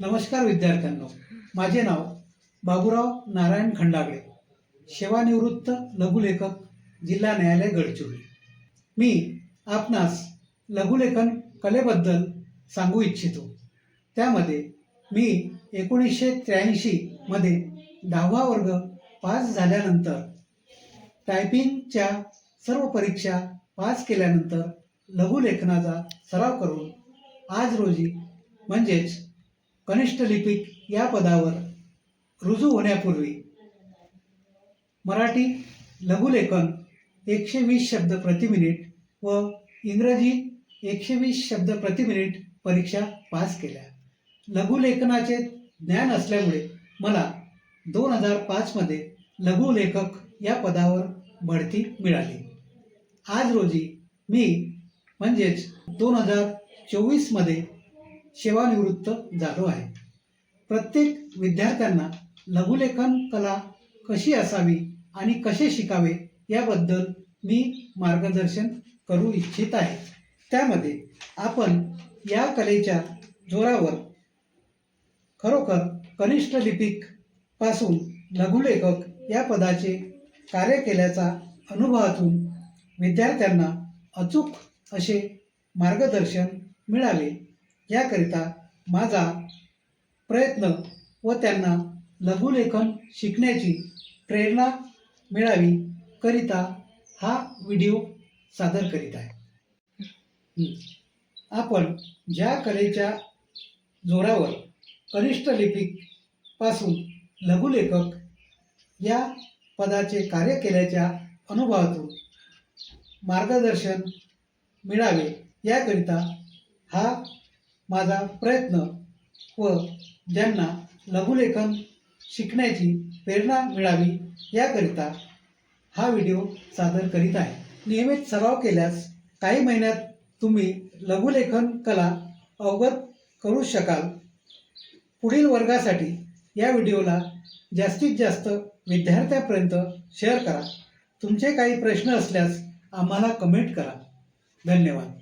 नमस्कार विद्यार्थ्यांनो. माझे नाव बाबूराव नारायण खंडागळे. सेवानिवृत्त लघुलेखक जिल्हा न्यायालय गडचिरोली. मी आपणास लघुलेखन कलेबद्दल सांगू इच्छितो. त्यामध्ये मी एकोणीसशे त्र्याऐंशीमध्ये दहावा वर्ग पास झाल्यानंतर टायपिंगच्या सर्व परीक्षा पास केल्यानंतर लघुलेखनाचा सराव करून आज रोजी म्हणजेच कनिष्ठ लिपिक या पदावर रुजू होण्यापूर्वी मराठी लघुलेखन एकशे वीस शब्द प्रति मिनिट व इंग्रजी एकशे वीस शब्द प्रति मिनिट परीक्षा पास केल्या. लघुलेखनाचे ज्ञान असल्यामुळे मला दोन हजार पाचमध्ये लघुलेखक या पदावर बढती मिळाली. आज रोजी मी म्हणजेच दोन हजार चोवीसमध्ये सेवानिवृत्त झालो आहे. प्रत्येक विद्यार्थ्यांना लघुलेखन कला कशी असावी आणि कसे शिकावे याबद्दल मी मार्गदर्शन करू इच्छित आहे. त्यामध्ये आपण या कलेच्या जोरावर खरोखर कनिष्ठ लिपिकपासून लघुलेखक या पदाचे कार्य केल्याचा अनुभवातून विद्यार्थ्यांना अचूक असे मार्गदर्शन मिळाले. याकरिता माझा प्रयत्न व त्यांना लघुलेखन शिकण्याची प्रेरणा मिळावी करिता हा व्हिडिओ सादर करीत आहे. आपण ज्या कलेच्या जोरावर कनिष्ठ लिपिकपासून लघुलेखक या पदाचे कार्य केल्याच्या अनुभवातून मार्गदर्शन मिळावे याकरिता हा माझा प्रयत्न व ज्यांना लघुलेखन शिकण्याची प्रेरणा मिळावी याकरिता हा व्हिडिओ सादर करीत आहे. नियमित सराव केल्यास काही महिन्यात तुम्ही लघुलेखन कला अवगत करू शकाल. पुढील वर्गासाठी या व्हिडिओला जास्तीत जास्त विद्यार्थ्यापर्यंत शेअर करा. तुमचे काही प्रश्न असल्यास आम्हाला कमेंट करा. धन्यवाद.